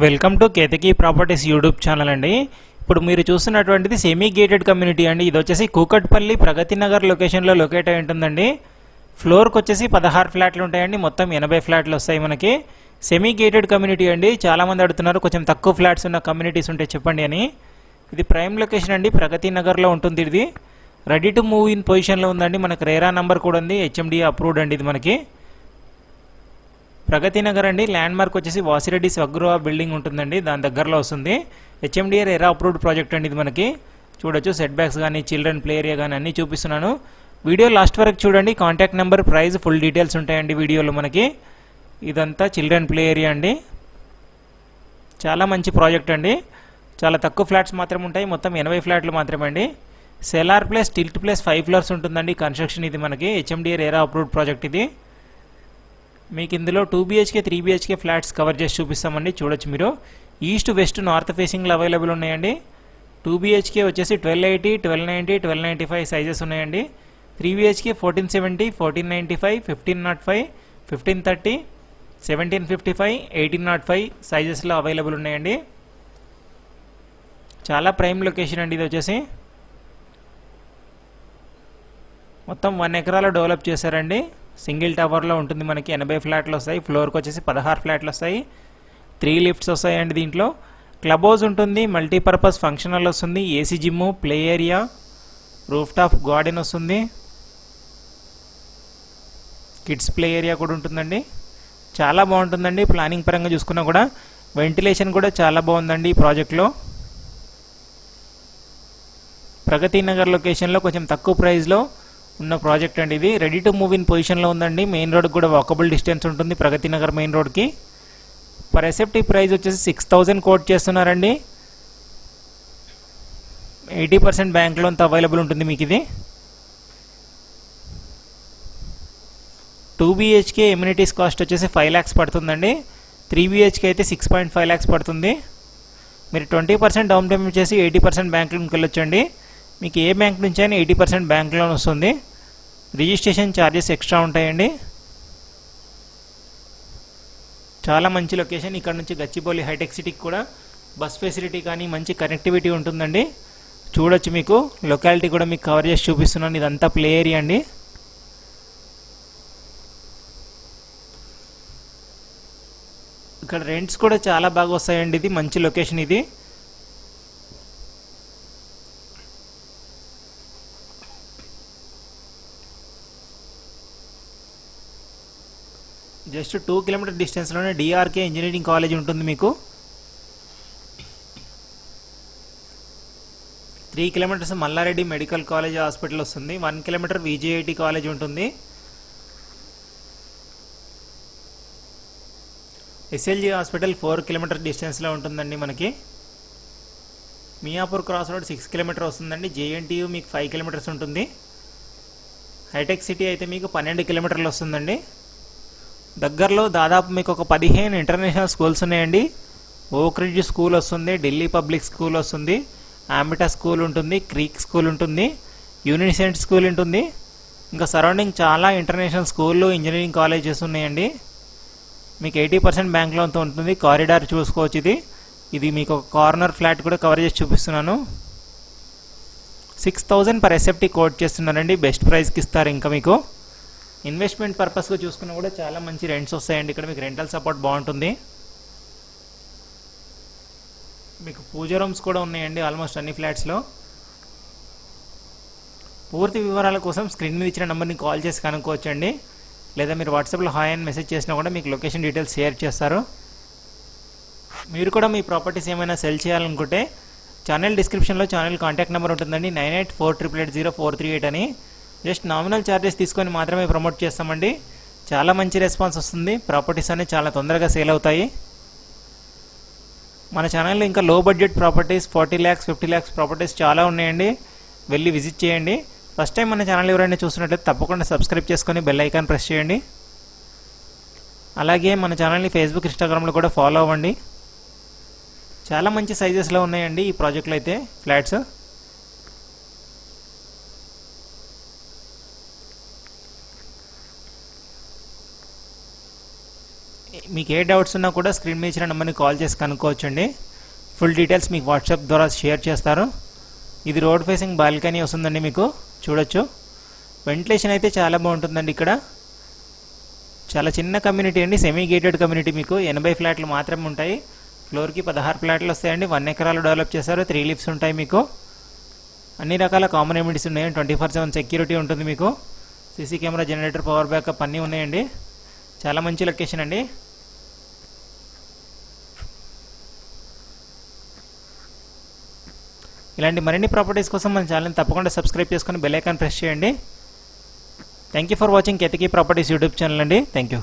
Welcome to Ketaki properties YouTube channel అండి. ఇప్పుడు మీరు చూస్తున్నటువంటిది సెమీ గేటెడ్ కమ్యూనిటీ అండి. ఇది వచ్చేసి కూకట్పల్లి ప్రగతి నగర్ లొకేషన్లో లొకేట్ అయి ఉంటుందండి. ఫ్లోర్కి వచ్చేసి పదహారు ఫ్లాట్లు ఉంటాయండి. మొత్తం ఎనభై ఫ్లాట్లు వస్తాయి మనకి. సెమీ గేటెడ్ కమ్యూనిటీ అండి. చాలామంది అడుగుతున్నారు కొంచెం తక్కువ ఫ్లాట్స్ ఉన్న కమ్యూనిటీస్ ఉంటే చెప్పండి అని. ఇది ప్రైమ్ లొకేషన్ అండి. ప్రగతి నగర్లో ఉంటుంది ఇది. రెడీ టు మూవ్ ఇన్ పొజిషన్లో ఉందండి. మనకు రేరా నంబర్ కూడా ఉంది. హెచ్ఎండి అప్రూవ్డ్ అండి ఇది మనకి. ప్రగతి నగర్ అండి. ల్యాండ్ మార్క్ వచ్చేసి వాసిరెడ్డి స్వగృహ బిల్డింగ్ ఉంటుందండి. దాని దగ్గరలో వస్తుంది. హెచ్ఎండిఆర్ ఎరా అప్రూవ్డ్ ప్రాజెక్ట్ అండి ఇది మనకి. చూడొచ్చు. సెట్ బ్యాక్స్ కానీ చిల్డ్రన్ ప్లే ఏరియా కానీ అన్నీ చూపిస్తున్నాను. వీడియో లాస్ట్ వరకు చూడండి. Contact number price full details ఉంటాయండి వీడియోలో మనకి. ఇదంతా చిల్డ్రన్ ప్లే ఏరియా అండి. చాలా మంచి ప్రాజెక్ట్ అండి. చాలా తక్కువ ఫ్లాట్స్ మాత్రమే ఉంటాయి. మొత్తం ఎనభై ఫ్లాట్లు మాత్రమే అండి. Cellar plus stilt plus five floors ఉంటుందండి. కన్స్ట్రక్షన్ ఇది మనకి. హెచ్ఎండిఆర్ ఎరా అప్రూవ్డ్ ప్రాజెక్ట్ ఇది. మీకు ఇందులో two BHK three BHK flats cover చేసి చూపిస్తామండి. చూడొచ్చు మీరు. ఈస్ట్ వెస్ట్ నార్త్ ఫేసింగ్లో అవైలబుల్ ఉన్నాయండి. టూ బీహెచ్కే వచ్చేసి twelve eighty twelve ninety twelve ninety five sizes ఉన్నాయండి three BHK fourteen seventy fourteen ninety five fifteen nought five fifteen thirty seventeen fifty five eighteen nought five సైజెస్లో available ఉన్నాయండి. చాలా prime location అండి ఇది వచ్చేసి. మొత్తం one ఎకరాలో develop చేశారండి. Single టవర్లో ఉంటుంది మనకి ఎనభై ఫ్లాట్లు వస్తాయి ఫ్లోర్కి వచ్చేసి పదహారు ఫ్లాట్లు వస్తాయి. త్రీ లిఫ్ట్స్ వస్తాయండి దీంట్లో. క్లబ్ హౌస్ ఉంటుంది మల్టీపర్పస్ ఫంక్షన్ హాల్ వస్తుంది AC gym play area roof top garden వస్తుంది. కిడ్స్ ప్లే ఏరియా కూడా ఉంటుందండి. చాలా బాగుంటుందండి ప్లానింగ్ పరంగా చూసుకున్నా కూడా. వెంటిలేషన్ కూడా చాలా బాగుందండి ఈ ప్రాజెక్ట్లో. ప్రగతి నగర్ లొకేషన్లో కొంచెం తక్కువ ప్రైస్లో ఉన్న ప్రాజెక్ట్ అండి ఇది. రెడీ టు మూవ్ ఇన్ పొజిషన్లో ఉందండి. మెయిన్ రోడ్ కూడా వాకబుల్ డిస్టెన్స్ ఉంటుంది. ప్రగతి నగర్ మెయిన్ రోడ్కి పర్ ఎసెప్టీ ప్రైస్ వచ్చేసి సిక్స్ థౌజండ్ కోట్ చేస్తున్నారండి. Eighty percent bank loan available ఉంటుంది మీకు ఇది. టూ బీహెచ్కే ఎమ్యూనిటీస్ కాస్ట్ వచ్చేసి ఫైవ్ ల్యాక్స్ పడుతుందండి. త్రీ బీహెచ్కే అయితే సిక్స్ పాయింట్ ఫైవ్ ల్యాక్స్ పడుతుంది. మీరు ట్వంటీ పర్సెంట్ డౌన్ పేమెంట్ చేసి ఎయిటీ పర్సెంట్ బ్యాంక్ లోన్కి వెళ్ళొచ్చండి. మీకు ఏ బ్యాంక్ నుంచి అయినా ఎయిటీ పర్సెంట్ బ్యాంక్ లోన్ వస్తుంది. రిజిస్ట్రేషన్ ఛార్జెస్ ఎక్స్ట్రా ఉంటాయండి. చాలా మంచి లొకేషన్. ఇక్కడ నుంచి గచ్చిబౌలి హైటెక్ సిటీకి కూడా బస్ ఫెసిలిటీ కానీ మంచి కనెక్టివిటీ ఉంటుందండి. చూడొచ్చు మీకు. లొకాలిటీ కూడా మీకు కవర్ చేసి చూపిస్తున్నాను. ఇదంతా ప్లే ఏరియా అండి. ఇక్కడ రెంట్స్ కూడా చాలా బాగా వస్తాయండి. ఇది మంచి లొకేషన్ ఇది. జస్ట్ టూ కిలోమీటర్ డిస్టెన్స్లోనే డిఆర్కే ఇంజనీరింగ్ కాలేజ్ ఉంటుంది మీకు. Three kilometers Mallareddy medical college hospital వస్తుంది. వన్ కిలోమీటర్ విజేఐటి కాలేజ్ ఉంటుంది. ఎస్ఎల్జి హాస్పిటల్ ఫోర్ కిలోమీటర్ డిస్టెన్స్లో ఉంటుందండి మనకి. Miyapur cross road six kilometer వస్తుందండి. జేఎన్టీయు మీకు ఫైవ్ కిలోమీటర్స్ ఉంటుంది. హైటెక్ సిటీ అయితే మీకు పన్నెండు కిలోమీటర్లు వస్తుందండి. దగ్గరలో దాదాపు మీకు ఒక పదిహేను ఇంటర్నేషనల్ స్కూల్స్ ఉన్నాయండి. ఓక్ రిడ్జ్ స్కూల్ వస్తుంది ఢిల్లీ పబ్లిక్ స్కూల్ వస్తుంది ఆమిటా స్కూల్ ఉంటుంది క్రీక్ స్కూల్ ఉంటుంది యూనిసెంట్ స్కూల్ ఉంటుంది. ఇంకా సరౌండింగ్ చాలా ఇంటర్నేషనల్ స్కూళ్ళు ఇంజనీరింగ్ కాలేజెస్ ఉన్నాయండి. మీకు ఎయిటీ పర్సెంట్ బ్యాంక్ లోన్తో ఉంటుంది కారిడార్ చూసుకోవచ్చు ఇది. ఇది మీకు ఒక కార్నర్ ఫ్లాట్ కూడా కవర్ చేసి చూపిస్తున్నాను. Six thousand per SFT quote చేస్తున్నారండి బెస్ట్ ప్రైస్కి ఇస్తారు ఇంకా మీకు. ఇన్వెస్ట్మెంట్ పర్పస్గా చూసుకున్నా కూడా చాలా మంచి రెంట్స్ వస్తాయండి. ఇక్కడ మీకు రెంటల్ సపోర్ట్ బాగుంటుంది. మీకు పూజ రూమ్స్ కూడా ఉన్నాయండి ఆల్మోస్ట్ అన్ని ఫ్లాట్స్లో. పూర్తి వివరాల కోసం స్క్రీన్ మీద ఇచ్చిన నెంబర్ని కాల్ చేసి కనుక్కోవచ్చండి. లేదా మీరు వాట్సాప్లో హాయ్ అని మెసేజ్ చేసినా కూడా మీకు లొకేషన్ డీటెయిల్స్ షేర్ చేస్తారు. మీరు కూడా మీ ప్రాపర్టీస్ ఏమైనా సెల్ చేయాలనుకుంటే ఛానల్ డిస్క్రిప్షన్లో ఛానల్ కాంటాక్ట్ నెంబర్ ఉంటుందండి. Nine eight four triple eight zero four three eight అని. జస్ట్ నామినల్ ఛార్జెస్ తీసుకొని మాత్రమే ప్రమోట్ చేస్తామండి. చాలా మంచి రెస్పాన్స్ వస్తుంది. ప్రాపర్టీస్ అనేవి చాలా తొందరగా సేల్ అవుతాయి. మన ఛానల్లో ఇంకా low budget properties forty lakhs fifty lakhs properties చాలా ఉన్నాయండి. వెళ్ళి విజిట్ చేయండి. ఫస్ట్ టైం మన ఛానల్ ఎవరైనా చూస్తున్నట్లయితే తప్పకుండా సబ్స్క్రైబ్ చేసుకొని బెల్ ఐకాన్ ప్రెస్ చేయండి. అలాగే మన ఛానల్ని ఫేస్బుక్ ఇన్స్టాగ్రామ్లో కూడా ఫాలో అవ్వండి. చాలా మంచి సైజెస్లో ఉన్నాయండి ఈ ప్రాజెక్ట్లో అయితే ఫ్లాట్స్ మీకు ఏ డౌట్స్ ఉన్నా కూడా స్క్రీన్ మీద ఇచ్చిన నెంబర్ని కాల్ చేసి కనుక్కోవచ్చండి. ఫుల్ డీటెయిల్స్ మీకు వాట్సాప్ ద్వారా షేర్ చేస్తారు. ఇది రోడ్ ఫేసింగ్ బాల్కనీ వస్తుందండి మీకు. చూడొచ్చు. వెంటిలేషన్ అయితే చాలా బాగుంటుందండి ఇక్కడ. చాలా చిన్న కమ్యూనిటీ అండి సెమీ గేటెడ్ కమ్యూనిటీ మీకు. ఎనభై ఫ్లాట్లు మాత్రమే ఉంటాయి. ఫ్లోర్కి పదహారు ఫ్లాట్లు వస్తాయండి. వన్ ఎకరాలు డెవలప్ చేశారు. త్రీ లిఫ్ట్స్ ఉంటాయి మీకు. అన్ని రకాల కామన్ ఎమ్యూనిటీస్ ఉన్నాయి. ట్వంటీ ఫోర్ సెవెన్ సెక్యూరిటీ ఉంటుంది మీకు. CC camera generator power backup అన్నీ ఉన్నాయండి. చాలా మంచి లొకేషన్ అండి. ఇలాంటి మరిన్ని ప్రాపర్టీస్ కోసం మన ఛానల్ని తప్పకుండా సబ్స్క్రైబ్ చేసుకొని బెల్ ఐకాన్ ప్రెస్ చేయండి. Thank you for watching Ketaki properties YouTube channel అండి. Thank you